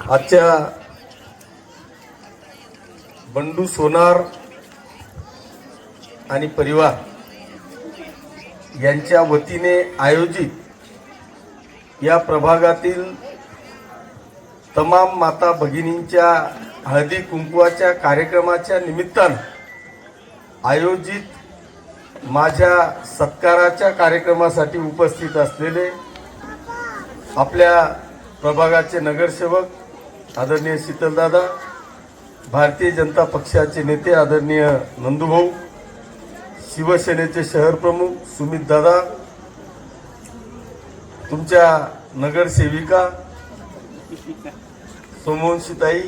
आजच्या बंडू सोनार आणि परिवार यांच्या वतीने आयोजित या प्रभागातील तमाम माता भगिनींच्या हळदी कुंकवाच्या कार्यक्रमाच्या निमित्तानं आयोजित माझ्या सत्काराच्या कार्यक्रमासाठी उपस्थित असलेले आपल्या प्रभागाचे नगरसेवक आदरणीय शीतलदादा भारतीय जनता पक्षाचे नेते आदरणीय नंदूभाऊ शिवसेनेचे शहर प्रमुख सुमित दादा तुमच्या नगरसेविका सोमवंशीताई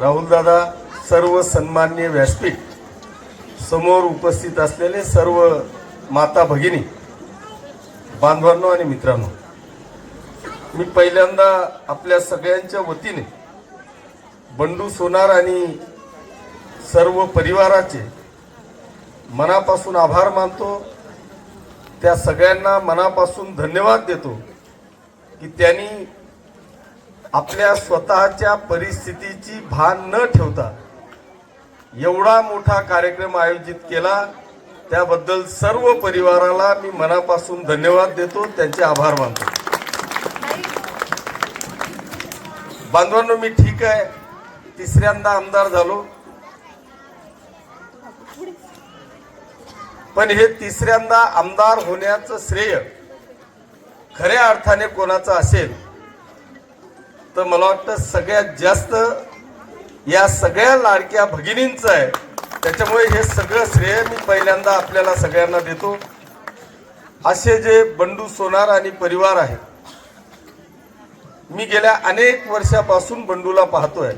राहुलदादा सर्व सन्मान्य व्यासपीठ समोर उपस्थित असलेले सर्व माता भगिनी बांधवांनो आणि मित्रांनो मी पहिल्यांदा आपल्या सगळ्यांच्या वतीने बंडू सोनार आणि सर्व परिवाराचे मनापासून आभार मानतो. त्या सगळ्यांना मनापासून धन्यवाद देतो की त्यांनी आपल्या स्वतःच्या परिस्थितीची भान न ठेवता एवढा मोठा कार्यक्रम आयोजित केला. त्याबद्दल सर्व परिवाराला मी मनापासून धन्यवाद देतो. त्यांचे आभार मानतो. बांधवांनो मी ठीक आहे. तिसऱ्यांदा आमदार झालो. पण हे तिसऱ्यांदा आमदार होण्याचं श्रेय खऱ्या अर्थाने कोणाचं असेल तर मला वाटतं सगळ्यात जास्त या सगळ्या लाडक्या भगिनींचं आहे. त्याच्यामुळे हे सगळं श्रेय मी पहिल्यांदा आपल्याला सगळ्यांना देतो. असे जे बंडू सोनार आणि परिवार आहे मी गेल्या अनेक वर्षापासून बंडूला पाहतोय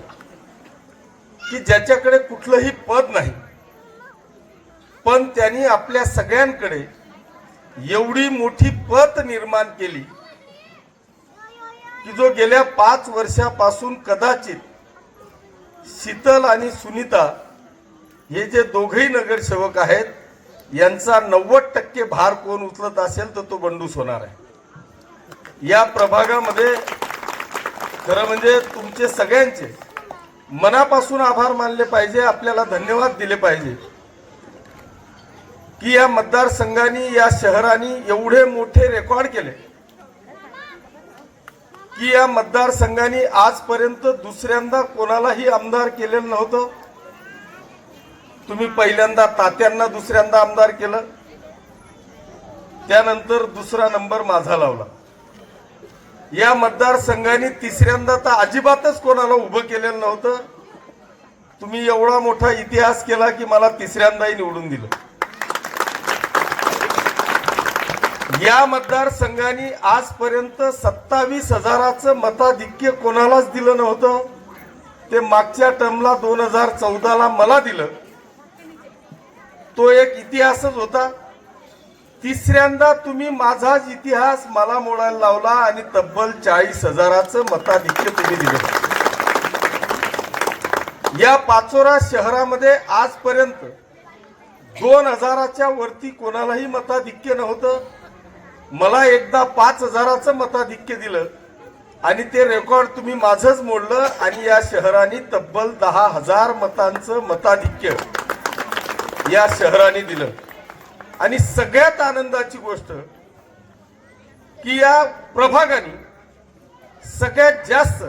की ज्याच्याकडे कुठलंही पद नाही पण त्यांनी आपल्या सगळ्यांकडे एवढी मोठी पत निर्माण केली की जो गेल्या पाच वर्षापासून कदाचित शीतल आणि सुनीता हे जे दोघही नगरसेवक आहेत यांचा नव्वद टक्के भार कोण उचलत असेल तर तो बंडूस होणार आहे. या प्रभागामध्ये खरं म्हणजे तुमचे सगळ्यांचे मनापासून आभार मानले पाहिजे आपल्याला धन्यवाद दिले पाहिजे. की या मतदारसंघाने या शहराने एवढे मोठे रेकॉर्ड केले. की या मतदारसंघाने आजपर्यंत दुसऱ्यांदा कोणालाही आमदार केलेलं नव्हतं. तुम्ही पहिल्यांदा तात्यांना दुसऱ्यांदा आमदार केलं. त्यानंतर दुसरा नंबर माझा लावला. या मतदारसंघाने तिसऱ्यांदा तर अजिबातच कोणाला उभं केलेलं नव्हतं. तुम्ही एवढा मोठा इतिहास केला की मला तिसऱ्यांदाही निवडून दिलं. या मतदारसंघाने आजपर्यंत सत्तावीस हजाराचं मताधिक्य कोणालाच दिलं नव्हतं. ते मागच्या टर्मला दोन हजार चौदाला मला दिलं. तो एक इतिहासच होता. तिसऱ्यांदा तुम्ही माझाच इतिहास मला मोडायला लावला आणि तब्बल चाळीस हजाराचं मताधिक्य तुम्ही दिलं. या पाचोरा शहरामध्ये आजपर्यंत दोन हजाराच्या वरती कोणालाही मताधिक्य नव्हतं. मला एकदा पाच हजाराचं मताधिक्य दिलं आणि ते रेकॉर्ड तुम्ही माझंच मोडलं आणि या शहराने तब्बल दहा हजार मतांचं मताधिक्य या शहराने दिलं. आणि सगळ्यात आनंदाची गोष्ट की या प्रभागाने सगळ्यात जास्त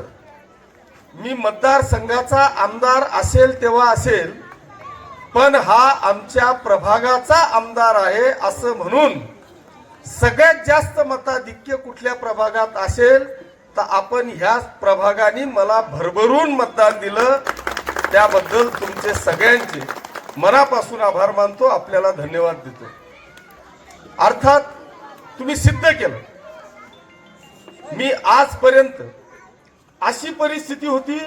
मी मतदारसंघाचा आमदार असेल तेव्हा असेल पण हा आमच्या प्रभागाचा आमदार आहे असं म्हणून सगळ्यात जास्त मताधिक्य कुठल्या प्रभागात असेल तर आपण ह्या प्रभागाने मला भरभरून मतदान दिलं. त्याबद्दल तुमचे सगळ्यांचे मनापासून आभार मानतो. आपल्याला धन्यवाद देतो. अर्थात तुम्ही सिद्ध केलं. मी आजपर्यंत अशी परिस्थिती होती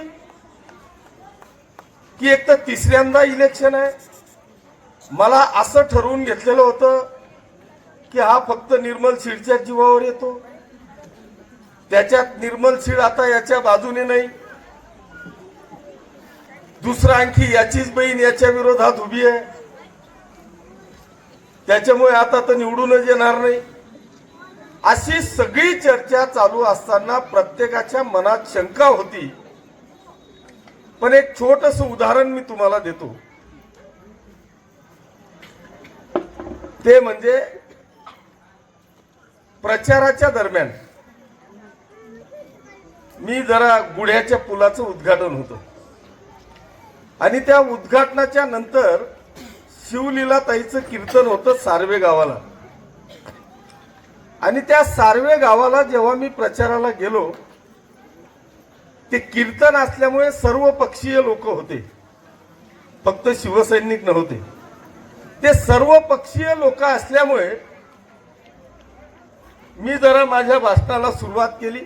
की एक तर तिसऱ्यांदा इलेक्शन आहे. मला असं ठरवून घेतलेलं होतं की हा फक्त निर्मल सीडच्या जीवावर येतो. त्याच्यात निर्मल सीड आता याच्या बाजूने नाही. दुसरा आणखी याचीच बहीण याच्या विरोधात उभी आहे. त्याच्यामुळे आता तर निवडूनच येणार नाही. अशी सगळी चर्चा चालू असताना प्रत्येकाच्या मनात शंका होती. पण एक छोटस उदाहरण मी तुम्हाला देतो. ते म्हणजे प्रचाराच्या दरम्यान मी जरा गुढ्याच्या पुलाचं उद्घाटन होतं. आणि त्या उद्घाटनाच्या नंतर शिवलीला ताईचं कीर्तन होतं सार्वे गावाला. आणि त्या सार्वे गावाला जेव्हा मी प्रचाराला गेलो ते कीर्तन असल्यामुळे सर्व पक्षीय लोक होते. फक्त शिवसैनिक नव्हते. ते सर्व पक्षीय लोक असल्यामुळे मी जरा माझ्या भाषणाला सुरुवात केली.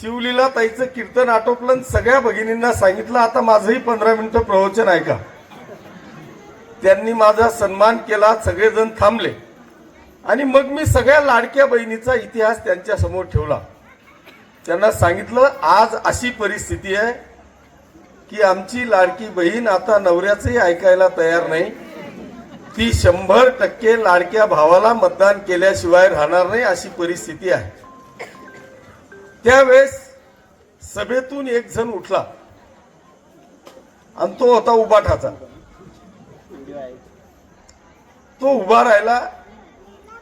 शिवलीला ताईचं कीर्तन आटोपलं सगळ्या भगिनींना सांगितलं आता माझंही पंधरा मिनिटं प्रवचन ऐका. त्यांनी माझा सन्मान केला सगळेजण थांबले. आणि मग मी सगळ्या लाडक्या बहिणीचा इतिहास त्यांच्यासमोर ठेवला. त्यांना सांगितलं आज अशी परिस्थिती आहे की आमची लाडकी बहीण आता नवऱ्याचंही ऐकायला तयार नाही. ती शंभर टक्के लाडक्या भावाला मतदान केल्याशिवाय राहणार नाही अशी परिस्थिती आहे. त्यावेळेस सभेतून एक जण उठला. आणि तो होता उबाठाचा. तो उभा राहिला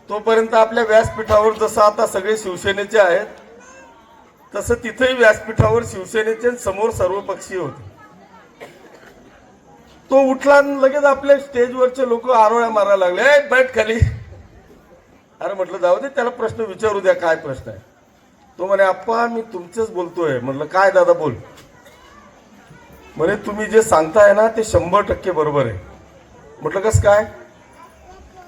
तोपर्यंत आपल्या व्यासपीठावर जसं आता सगळे शिवसेनेचे आहेत तसं तिथेही व्यासपीठावर शिवसेनेचे आणि समोर सर्वपक्षीय होते. तो उठला आणि लगेच आपल्या स्टेजवरचे लोक आरोळ्या मारायला लागले "ए, बैठ खाली. अरे म्हटलं जाऊ दे त्याला प्रश्न विचारू द्या काय प्रश्न आहे. तो म्हणे आप्पा मी तुमचंच बोलतोय. म्हटलं काय दादा बोल. म्हणे तुम्ही जे सांगताय ना ते शंभर टक्के बरोबर आहे. म्हटलं कस काय?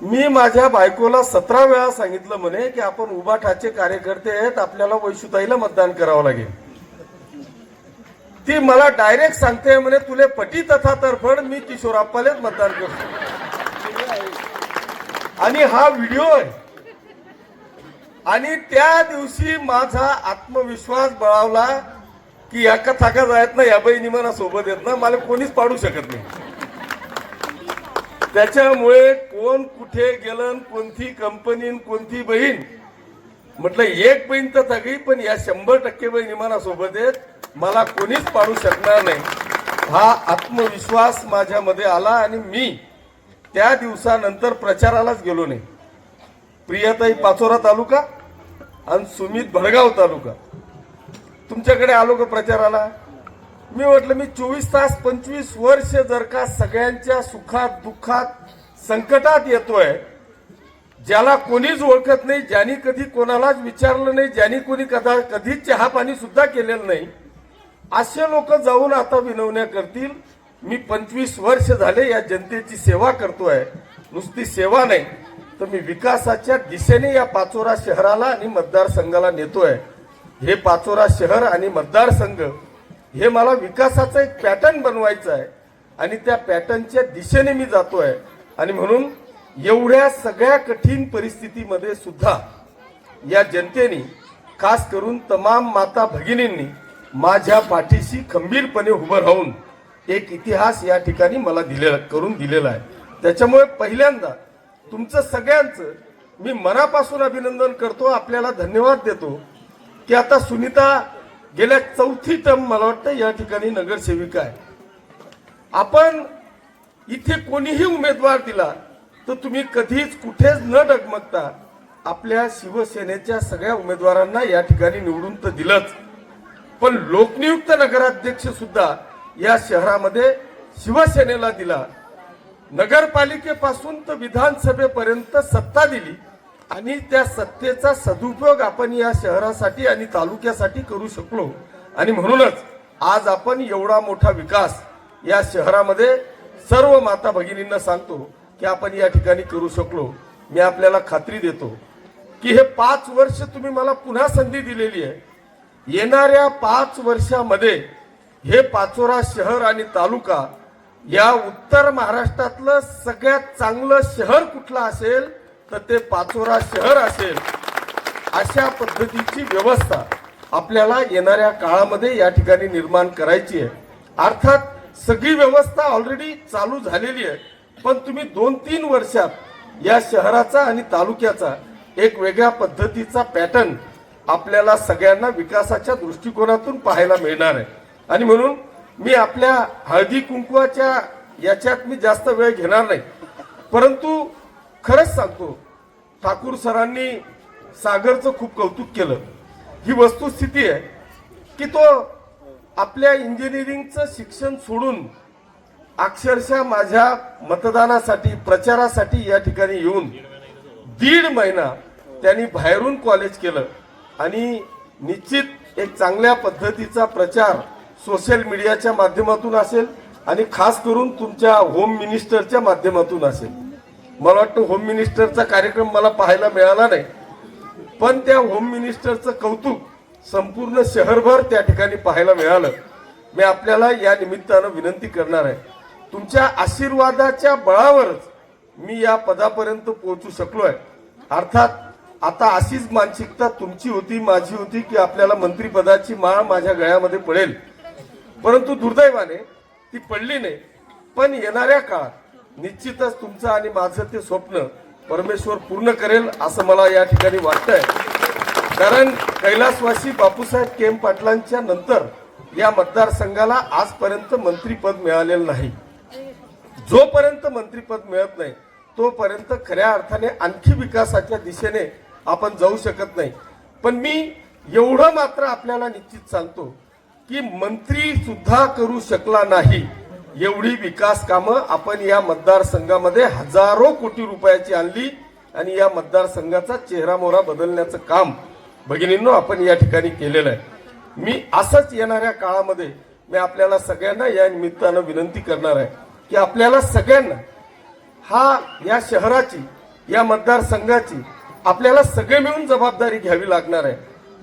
मी माझ्या बायकोला सतरा वेळा सांगितलं म्हणे की आपण उबाठाचे कार्यकर्ते आहेत आपल्याला वैशुताईला मतदान करावं लागेल. ती मला डायरेक्ट सांगते म्हणे तुले पटी तथा तर्फड मी किशोराप्पालेच मतदान करतो. आणि हा व्हिडिओ आहे. आणि त्या दिवशी माझा आत्मविश्वास बळावला की या थाका जायत ना या बहिणी मला सोबत येत ना मला कोणीच पाडू शकत नाही. त्याच्यामुळे कोण कुठे गेलं कोणती कंपनी कोणती बहीण? म्हटलं एक बहीण तर सगळी पण या शंभर टक्के बहिणी मला सोबत आहेत. मला कोणीच पाडू शकणार नाही. हा आत्मविश्वास माझ्यामध्ये आला आणि मी त्या दिवसानंतर प्रचारालाच गेलो नाही. प्रियाताई पाचोरा तालुका आणि सुमित भडगाव तालुका. तुमच्याकडे आलो का प्रचाराला? मी म्हटलं मी चोवीस तास पंचवीस वर्ष जर का सगळ्यांच्या सुखात दुःखात संकटात येतोय ज्याला कोणीच ओळखत नाही ज्यांनी कधी कोणालाच विचारलं नाही ज्यांनी कोणी कदा कधीच चहा पाणी सुद्धा केलेलं नाही असे लोक जाऊन आता विनवण्या करतील. मी पंचवीस वर्ष झाले या जनतेची सेवा करतोय. नुसती सेवा नाही तर मी विकासाच्या दिशेने या पाचोरा शहराला आणि मतदारसंघाला नेतोय. हे पाचोरा शहर आणि मतदारसंघ हे मला विकासाचं एक पॅटर्न बनवायचं आहे. आणि त्या पॅटर्नच्या दिशेने मी जातो आहे आणि म्हणून एवढ्या सगळ्या कठीण परिस्थितीमध्ये सुद्धा या जनतेने खास करून तमाम माता भगिनींनी माझ्या पाठीशी खंबीरपणे उभं राहून एक इतिहास या ठिकाणी मला दिलेला करून दिलेला आहे. त्याच्यामुळे पहिल्यांदा तुमचं सगळ्यांचं मी मनापासून अभिनंदन करतो आपल्याला धन्यवाद देतो. की आता सुनीता गेल्या चौथी टर्म मला वाटतं या ठिकाणी नगरसेविका आहे. आपण इथे कोणीही उमेदवार दिला तर तुम्ही कधीच कुठेच न डगमगता आपल्या शिवसेनेच्या सगळ्या उमेदवारांना या ठिकाणी निवडून तर दिलंच. पण लोकनियुक्त नगराध्यक्ष सुद्धा या शहरामध्ये शिवसेनेला दिला. नगरपालिकेपासून तर विधानसभेपर्यंत सत्ता दिली. आणि त्या सत्तेचा सदुपयोग आपण या शहरासाठी आणि तालुक्यासाठी करू शकलो. आणि म्हणूनच आज आपण एवढा मोठा विकास या शहरामध्ये सर्व माता भगिनींना सांगतो की आपण या ठिकाणी करू शकलो. मी आपल्याला खात्री देतो की हे पाच वर्ष तुम्ही मला पुन्हा संधी दिलेली आहे. येणाऱ्या पाच वर्षामध्ये हे पाचोरा शहर आणि तालुका या उत्तर महाराष्ट्रातलं सगळ्यात चांगलं शहर कुठलं असेल? तर ते पाचोरा शहर असेल अशा पद्धतीची व्यवस्था आपल्याला येणाऱ्या काळामध्ये या ठिकाणी निर्माण करायची आहे. अर्थात सगळी व्यवस्था ऑलरेडी चालू झालेली आहे. पण तुम्ही दोन तीन वर्षात या शहराचा आणि तालुक्याचा एक वेगळ्या पद्धतीचा पॅटर्न आपल्याला सगळ्यांना विकासाच्या दृष्टिकोनातून पाहायला मिळणार आहे. आणि म्हणून मी आपल्या हळदी कुंकवाच्या याच्यात मी जास्त वेळ घेणार नाही. परंतु खरंच सांगतो ठाकूर सरांनी सागरचं खूप कौतुक केलं. ही वस्तुस्थिती आहे की तो आपल्या इंजिनिअरिंगचं शिक्षण सोडून अक्षरशः माझ्या मतदानासाठी प्रचारासाठी या ठिकाणी येऊन दीड महिना त्यांनी बाहेरून कॉलेज केलं आणि निश्चित एक चांगल्या पद्धतीचा प्रचार सोशल मीडियाच्या माध्यमातून असेल आणि खास करून तुमच्या होम मिनिस्टरच्या माध्यमातून असेल. मला वाटतं होम मिनिस्टरचा कार्यक्रम मला पाहायला मिळाला नाही. पण त्या होम मिनिस्टरचं कौतुक संपूर्ण शहरभर त्या ठिकाणी पाहायला मिळालं. मी आपल्याला या निमित्तानं विनंती करणार आहे. तुमच्या आशीर्वादाच्या बळावरच मी या पदापर्यंत पोहोचू शकलो आहे. अर्थात आता अशीच मानसिकता तुमची होती माझी होती की आपल्याला मंत्रीपदाची माळ माझ्या गळ्यामध्ये पडेल. परंतु दुर्दैवाने ती पडली नाही. पण येणाऱ्या काळात निश्चितच तुमचं आणि माझं ते स्वप्न परमेश्वर पूर्ण करेल असं मला या ठिकाणी वाटतंय. कारण कैलासवासी बापूसाहेब केम पाटलांच्या नंतर या मतदारसंघाला आजपर्यंत मंत्रीपद मिळालेलं नाही. जोपर्यंत मंत्रीपद मिळत नाही तोपर्यंत खऱ्या अर्थाने आणखी विकासाच्या दिशेने आपण जाऊ शकत नाही. पण मी एवढं मात्र आपल्याला निश्चित सांगतो की मंत्री सुद्धा करू शकला नाही. एवढी विकास कामं आपण या मतदारसंघामध्ये हजारो कोटी रुपयाची आणली आणि या मतदारसंघाचा चेहरा मोहरा बदलण्याचं काम भगिनींनो आपण या ठिकाणी केलेलं आहे. मी असंच येणाऱ्या काळामध्ये मी आपल्याला सगळ्यांना या निमित्तानं विनंती करणार आहे की आपल्याला सगळ्यांना हा या शहराची या मतदारसंघाची आपल्याला सगळे मिळून जबाबदारी घ्यावी लागणार आहे.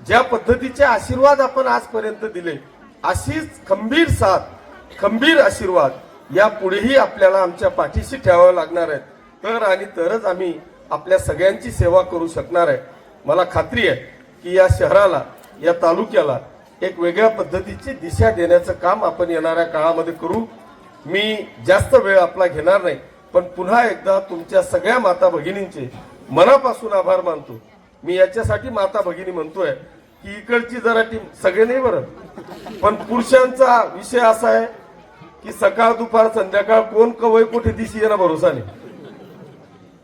ज्या पद्धतीचे आशीर्वाद आपण आजपर्यंत दिले अशीच खंबीर साथ खंबीर आशीर्वाद या पुढेही आपल्याला आमच्या पाठीशी ठेवावे लागणार आहेत. तर आणि तरच आम्ही आपल्या सगळ्यांची सेवा करू शकणार आहे. मला खात्री आहे की या शहराला या तालुक्याला एक वेगळ्या पद्धतीची दिशा देण्याचं काम आपण येणाऱ्या काळामध्ये करू. मी जास्त वेळ आपला घेणार नाही पण पुन्हा एकदा तुमच्या सगळ्या माता भगिनींचे मनापासून आभार मानतो. मी याच्यासाठी माता भगिनी म्हणतोय की इकडची जरा टीम सगळे नाही बरं. पण पुरुषांचा विषय असा आहे की सकाळ दुपार संध्याकाळ कोण कवय कुठे दिशी येणं भरोसा नाही.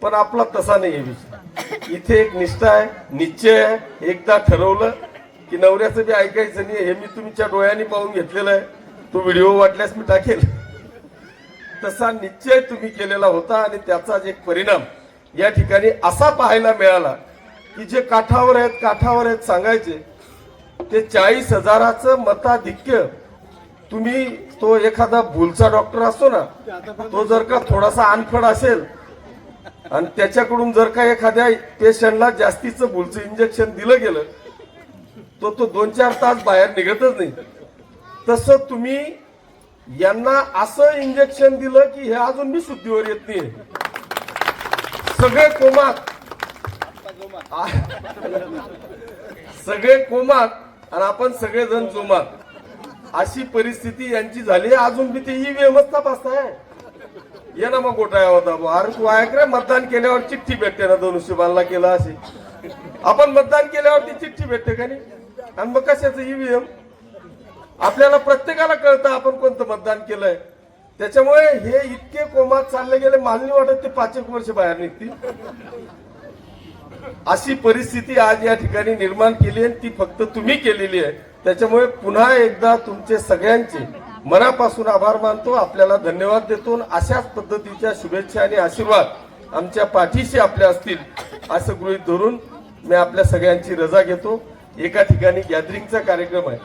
पण आपला तसा नाही आहे विषय. इथे एक निष्ठा आहे निश्चय आहे. एकदा ठरवलं की नवऱ्याचं बी ऐकायचं नाही हे मी तुमच्या डोळ्यांनी पाहून घेतलेलं आहे. तो व्हिडिओ वाटल्यास मी टाकेल. तसा निश्चय तुम्ही केलेला होता आणि त्याचाच एक परिणाम या ठिकाणी असा पाहायला मिळाला की जे काठावर आहेत काठावर आहेत सांगायचे ते चाळीस हजाराचं मताधिक्य तुम्ही तो एखादा भूलचा डॉक्टर असतो ना तो जर का थोडासा अनफड असेल आणि त्याच्याकडून जर का एखाद्या पेशंटला जास्तीचं भूलचं इंजेक्शन दिलं गेलं तो तो दोन चार तास बाहेर निघतच नाही. तसं तुम्ही यांना असं इंजेक्शन दिलं की हे अजून मी शुद्धीवर येत नाही सगळे कोमात सगळे कोमात आणि आपण सगळेजण जोमात. अशी परिस्थिती यांची झाली अजून बी ते व्यवस्था तपासताय ये ना मग गोटाया होता अरे तू ऐक रे मतदान केल्यावर चिठ्ठी भेटते ना दोन बांधला केला असे आपण मतदान केल्यावर ती चिठ्ठी भेटते का नाही? आणि मग कशाचं ईव्हीएम आपल्याला प्रत्येकाला कळतं आपण कोणतं मतदान केलंय. त्याच्यामुळे हे इतके कोमात चालले गेले मालनी वाटत ते पाच एक वर्ष बाहेर निघतील. अशी परिस्थिती आज या ठिकाणी निर्माण केली आहे ती फक्त तुम्ही केलेली आहे. त्याच्यामुळे पुन्हा एकदा तुमचे सगळ्यांचे मनापासून आभार मानतो. आपल्याला धन्यवाद देतो आणि अशाच पद्धतीच्या शुभेच्छा आणि आशीर्वाद आमच्या पाठीशी आपल्या असतील असं गृहीत धरून मी आपल्या सगळ्यांची रजा घेतो. एका ठिकाणी गॅदरिंगचा कार्यक्रम आहे.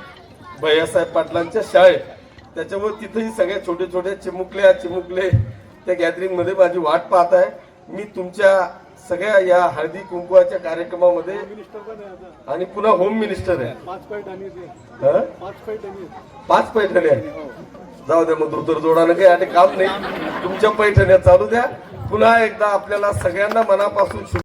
भैयासाहेब पाटलांच्या शाळेत. त्याच्यामुळे तिथेही सगळे छोटे छोटे चिमुकले चिमुकले त्या गॅदरिंगमध्ये माझी वाट पाहत आहे. मी तुमच्या सगळ्या या हळदी कुंकवाच्या कार्यक्रमामध्ये आणि पुन्हा होम मिनिस्टर आहे. पाच पैठणी हं? आहे. जाऊ द्या मग दुरदुर जोडानं काही आणि काम नाही. तुमच्या पैठण्या चालू द्या. पुन्हा एकदा आपल्याला सगळ्यांना मनापासून